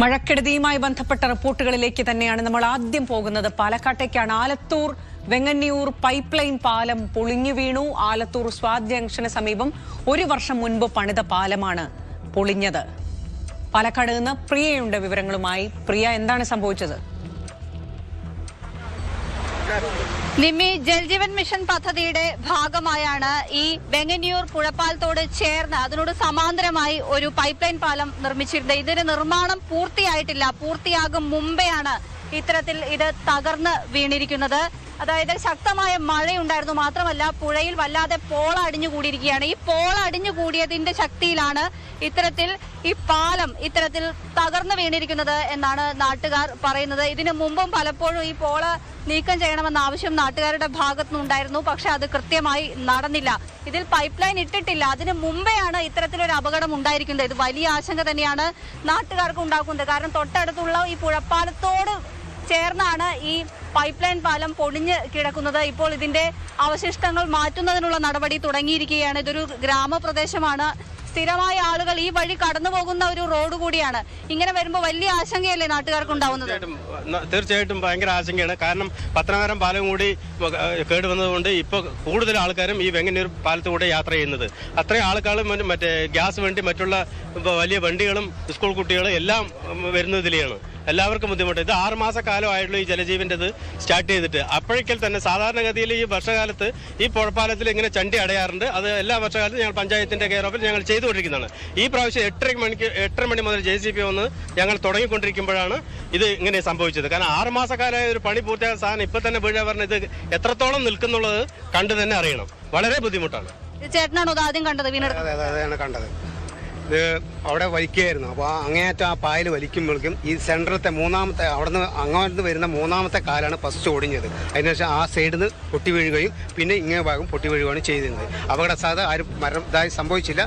മഴക്കെടുതിയുമായി ബന്ധപ്പെട്ട റിപ്പോർട്ടുകളിലേക്ക് തന്നെയാണ് നമ്മൾ ആദ്യം പോകുന്നത്. പാലക്കാട്ടേക്കാണ് ആലത്തൂർ വെങ്ങന്നിയൂർ പൈപ്പ് ലൈൻ പാലം പൊളിഞ്ഞു വീണു. ആലത്തൂർ സ്വാദ് ജംഗ്ഷന് സമീപം ഒരു വർഷം മുൻപ് പണിത പാലമാണ് പൊളിഞ്ഞത്. പാലക്കാട് നിന്ന് പ്രിയയുണ്ട് വിവരങ്ങളുമായി. പ്രിയ എന്താണ് സംഭവിച്ചത്? നിമ്മി ജൽജീവൻ മിഷൻ പദ്ധതിയുടെ ഭാഗമായാണ് ഈ വെങ്ങന്നിയൂർ പുഴപ്പാലത്തോട് ചേർന്ന് അതിനോട് സമാന്തരമായി ഒരു പൈപ്പ് ലൈൻ പാലം നിർമ്മിച്ചിരുന്നത്. ഇതിന് നിർമ്മാണം പൂർത്തിയായിട്ടില്ല. പൂർത്തിയാകും മുമ്പെയാണ് ഇത്തരത്തിൽ ഇത് തകർന്ന് വീണിരിക്കുന്നത്. അതായത് ശക്തമായ മഴയുണ്ടായിരുന്നു. മാത്രമല്ല പുഴയിൽ വല്ലാതെ പോള അടിഞ്ഞു കൂടിയിരിക്കുകയാണ്. ഈ പോള അടിഞ്ഞു കൂടിയതിന്റെ ശക്തിയിലാണ് ഇത്തരത്തിൽ ഈ പാലം ഇത്തരത്തിൽ തകർന്നു വീണിരിക്കുന്നത് എന്നാണ് നാട്ടുകാർ പറയുന്നത്. ഇതിനു മുമ്പും പലപ്പോഴും ഈ പോള നീക്കം ചെയ്യണമെന്ന ആവശ്യം നാട്ടുകാരുടെ ഭാഗത്തുനിന്നുണ്ടായിരുന്നു പക്ഷെ അത് കൃത്യമായി നടന്നില്ല. ഇതിൽ പൈപ്പ് ലൈൻ ഇട്ടിട്ടില്ല. അതിന് മുമ്പെയാണ് ഇത്തരത്തിലൊരു അപകടം ഉണ്ടായിരിക്കുന്നത്. ഇത് വലിയ ആശങ്ക തന്നെയാണ് നാട്ടുകാർക്ക് ഉണ്ടാക്കുന്നത്. കാരണം തൊട്ടടുത്തുള്ള ഈ പുഴപ്പാലത്തോട് ചേർന്നാണ് ഈ പൈപ്പ് ലൈൻ പാലം പൊളിഞ്ഞ് കിടക്കുന്നത്. ഇപ്പോൾ ഇതിന്റെ അവശിഷ്ടങ്ങൾ മാറ്റുന്നതിനുള്ള നടപടി തുടങ്ങിയിരിക്കുകയാണ്. ഇതൊരു ഗ്രാമപ്രദേശമാണ്. സ്ഥിരമായ ആളുകൾ ഈ വഴി കടന്നു പോകുന്ന ഒരു റോഡ് കൂടിയാണ്. ഇങ്ങനെ വരുമ്പോൾ വലിയ ആശങ്കയല്ലേ നാട്ടുകാർക്ക് ഉണ്ടാവുന്നത് തീർച്ചയായിട്ടും ഭയങ്കര ആശങ്കയാണ്. കാരണം പത്തനാപുരം പാലം കൂടി കേട് കേടുവന്നതുകൊണ്ട് ഇപ്പോൾ കൂടുതൽ ആൾക്കാരും ഈ വെങ്ങന്നൂർ പാലത്തുകൂടെ യാത്ര ചെയ്യുന്നത്. അത്രയും ആൾക്കാരും മറ്റേ ഗ്യാസ് വണ്ടി മറ്റുള്ള വലിയ വണ്ടികളും സ്കൂൾ കുട്ടികളും എല്ലാം വരുന്നതിലെയാണ് എല്ലാവർക്കും ബുദ്ധിമുട്ട്. ഇത് ആറ് മാസ കാലമായിട്ടുള്ള ഈ ജലജീവിന്റെ സ്റ്റാർട്ട് ചെയ്തിട്ട്. അപ്പോഴേക്കൽ തന്നെ സാധാരണഗതിയിൽ ഈ വർഷകാലത്ത് ഈ പുഴപ്പാലത്തിൽ ഇങ്ങനെ ചണ്ടി അടയാറുണ്ട്. അത് എല്ലാ വർഷകാലത്തും ഞങ്ങൾ പഞ്ചായത്തിന്റെ കെയർ ഓഫിൽ ഞങ്ങൾ ചെയ്തുകൊണ്ടിരിക്കുന്നതാണ്. ഈ പ്രാവശ്യം എട്ടര മണിക്ക് എട്ടര മണി മുതൽ ജെ സി പി വന്ന് ഞങ്ങൾ തുടങ്ങിക്കൊണ്ടിരിക്കുമ്പോഴാണ് ഇത് ഇങ്ങനെ സംഭവിച്ചത്. കാരണം ആറ് മാസക്കാലമായ ഒരു പണി പൂർത്തിയായ സാധനം ഇപ്പൊ തന്നെ വീഴ പറഞ്ഞ ഇത് എത്രത്തോളം നിൽക്കുന്നുള്ളത് കണ്ടു തന്നെ അറിയണം. വളരെ ബുദ്ധിമുട്ടാണ്. ഇത് ചേട്ടനാണോ ആദ്യം കണ്ടത്? വീണെടുത്തത്? അതെ അതെ അതാണ് കണ്ടത്. ഇത് അവിടെ വലിക്കുകയായിരുന്നു അപ്പോൾ അങ്ങേയറ്റം ആ പായൽ വലിക്കുമ്പോഴേക്കും ഈ സെൻട്രലത്തെ മൂന്നാമത്തെ അവിടെ നിന്ന് അങ്ങോട്ട് വരുന്ന മൂന്നാമത്തെ കാലാണ് ഫസ്റ്റ് ഒടിഞ്ഞത്. അതിനുശേഷം ആ സൈഡിൽ നിന്ന് പൊട്ടി വീഴുകയും പിന്നെ ഇങ്ങേ ഭാഗം പൊട്ടി വീഴുകയാണ് ചെയ്തിരുന്നത്. അപകട സാധ്യത ആരും മരണതായി ഇതായി സംഭവിച്ചില്ല.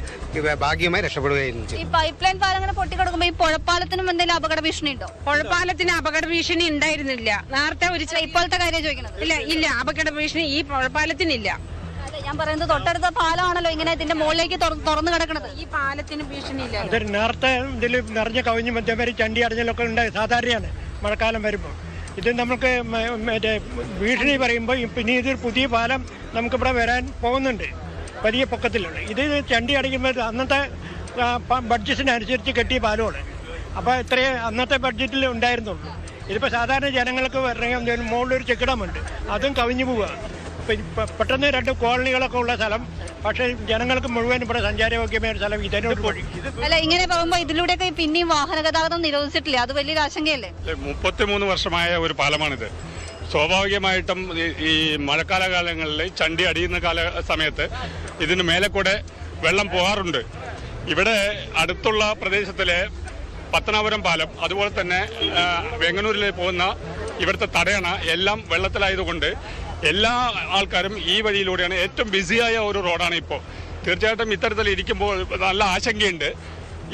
ഭാഗ്യമായി രക്ഷപ്പെടുകയായിരുന്നു ഈ പൈപ്പ് ലൈൻ പാലം അങ്ങനെ പൊട്ടിക്കിടക്കുമ്പോ ഈ പുഴപ്പാലത്തിനും എന്തെങ്കിലും അപകട ഭീഷണി ഉണ്ടോ? പുഴപ്പാലത്തിന് അപകട ഭീഷണി ഉണ്ടായിരുന്നില്ല. നേരത്തെ ഒരു ഇപ്പോഴത്തെ കാര്യം ചോദിക്കുന്നത്. ഇല്ല ഇല്ല അപകട ഭീഷണി ഈ പുഴപ്പാലത്തിനില്ല. ഞാൻ പറയുന്നത് തൊട്ടടുത്ത പാലമാണല്ലോ ഇങ്ങനെ ഇതിന്റെ മുകളിലേക്ക് തുറ- തുറന്നു കിടക്കുന്നത് ഈ പാലത്തിന് ഭീഷണി ഇല്ല ഇത് നേരത്തെ ഇതിൽ നിറഞ്ഞ കവിഞ്ഞ് മറ്റേ ചണ്ടി അടഞ്ഞലൊക്കെ ഉണ്ടായി സാധാരണയാണ് മഴക്കാലം വരുമ്പോൾ ഇത് നമുക്ക് മറ്റേ ഭീഷണി പറയുമ്പോൾ പിന്നെ ഇതൊരു പുതിയ പാലം നമുക്കിവിടെ വരാൻ പോകുന്നുണ്ട് വലിയ പൊക്കത്തിലുണ്ട്. ഇത് ചണ്ടി അടിക്കുമ്പോൾ അന്നത്തെ ബഡ്ജറ്റിനനുസരിച്ച് കെട്ടിയ പാലമാണ്. അപ്പോൾ ഇത്രയും അന്നത്തെ ബഡ്ജറ്റിൽ ഉണ്ടായിരുന്നുള്ളൂ. ഇതിപ്പോൾ സാധാരണ ജനങ്ങൾക്ക് വരണമെങ്കിൽ മുകളിലൊരു ചെക്കിടമുണ്ട് അതും കവിഞ്ഞു പോവുക പെട്ടെന്ന് രണ്ട് കോളനികളൊക്കെ ഉള്ള സ്ഥലം. പക്ഷേ ജനങ്ങൾക്ക് മുഴുവൻ ഇവിടെ സഞ്ചാരയോഗ്യമായ ഒരു സ്ഥലം ഇതിനോട് അല്ല ഇങ്ങനെ പോകുമ്പോ ഇതിലൂടെയൊക്കെ പിന്നെയും വാഹന ഗതാഗതം നിരോധിച്ചിട്ടില്ല? അത് വലിയൊരു ആശങ്കയല്ലേ? മുപ്പത്തിമൂന്ന് വർഷമായ ഒരു പാലമാണിത്. സ്വാഭാവികമായിട്ടും ഈ- മഴക്കാലകാലങ്ങളിൽ മഴക്കാല കാലങ്ങളിൽ ചണ്ടി അടിയുന്ന കാല സമയത്ത് ഇതിന് മേലെ കൂടെ വെള്ളം പോകാറുണ്ട്. ഇവിടെ അടുത്തുള്ള പ്രദേശത്തിലെ പത്തനാപുരം പാലം അതുപോലെ തന്നെ വെങ്ങനൂരിലേക്ക് പോകുന്ന ഇവിടുത്തെ തടയണ എല്ലാം വെള്ളത്തിലായതുകൊണ്ട് എല്ലാ ആൾക്കാരും ഈ വഴിയിലൂടെയാണ് ഏറ്റവും ബിസിയായ ഒരു റോഡാണ് ഇപ്പോൾ തീർച്ചയായിട്ടും ഇത്തരത്തിൽ ഇരിക്കുമ്പോൾ നല്ല ആശങ്കയുണ്ട്.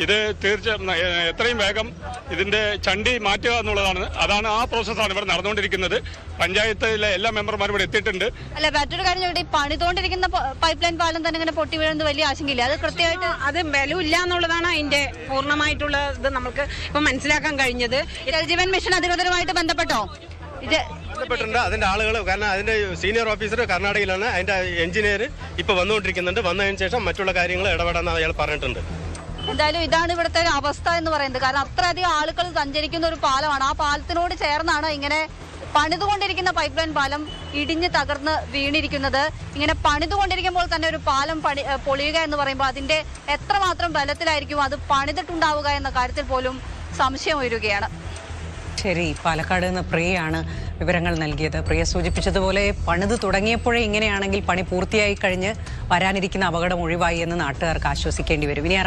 ഇത് തീർച്ചയായും എത്രയും വേഗം ഇതിന്റെ ചണ്ടി മാറ്റുക എന്നുള്ളതാണ്. അതാണ് ആ പ്രോസസ്സാണ് ഇവിടെ നടന്നുകൊണ്ടിരിക്കുന്നത്. പഞ്ചായത്തിലെ എല്ലാ മെമ്പർമാരും ഇവിടെ എത്തിയിട്ടുണ്ട്. അല്ല മറ്റൊരു കാര്യം ഇവിടെ പണിതുകൊണ്ടിരിക്കുന്ന പൈപ്പ് ലൈൻ പാലം തന്നെ ഇങ്ങനെ പൊട്ടി വീഴുന്നത് വലിയ ആശങ്കയില്ല? അത് കൃത്യമായിട്ട് അത് ബലമില്ല എന്നുള്ളതാണ് അതിന്റെ പൂർണമായിട്ടുള്ള ഇത് നമുക്ക് ഇപ്പൊ മനസ്സിലാക്കാൻ കഴിഞ്ഞത്. ജലജീവൻ മിഷൻ അധികൃതരുമായിട്ട് ബന്ധപ്പെട്ടോ? ഇത് ബന്ധപ്പെട്ടിട്ടുണ്ട്. അതിന്റെ ആളുകൾ കാരണം അതിന്റെ സീനിയർ ഓഫീസർ കർണാടകയിലാണ്. അതിന്റെ എഞ്ചിനീയർ ഇപ്പൊ വന്നുകൊണ്ടിരിക്കുന്നുണ്ട്. വന്നതിന് ശേഷം മറ്റുള്ള കാര്യങ്ങൾ ഇടപെടാൻ അയാൾ പറഞ്ഞിട്ടുണ്ട്. എന്തായാലും ഇതാണ് ഇവിടുത്തെ അവസ്ഥ എന്ന് പറയുന്നത്. കാരണം അത്രയധികം ആളുകൾ സഞ്ചരിക്കുന്ന ഒരു പാലമാണ്. ആ പാലത്തിനോട് ചേർന്നാണ് ഇങ്ങനെ പണിതുകൊണ്ടിരിക്കുന്ന പൈപ്പ് ലൈൻ പാലം ഇടിഞ്ഞ് തകർന്ന് വീണിരിക്കുന്നത്. ഇങ്ങനെ പണിതുകൊണ്ടിരിക്കുമ്പോൾ തന്നെ ഒരു പാലം പണി പൊളിയുക എന്ന് പറയുമ്പോൾ അതിന്റെ എത്രമാത്രം ബലത്തിലായിരിക്കും അത് പണിതിട്ടുണ്ടാവുക എന്ന കാര്യത്തിൽ പോലും സംശയം ഉയരുകയാണ്. ശരി പാലക്കാട് നിന്ന് പ്രിയയാണ് വിവരങ്ങൾ നൽകിയത്. പ്രിയ സൂചിപ്പിച്ചതുപോലെ പണിത് തുടങ്ങിയപ്പോഴേ ഇങ്ങനെയാണെങ്കിൽ പണി പൂർത്തിയായി കഴിഞ്ഞ് വരാനിരിക്കുന്ന അപകടം ഒഴിവായി എന്ന് നാട്ടുകാർക്ക് ആശ്വസിക്കേണ്ടി വരും. ഇനി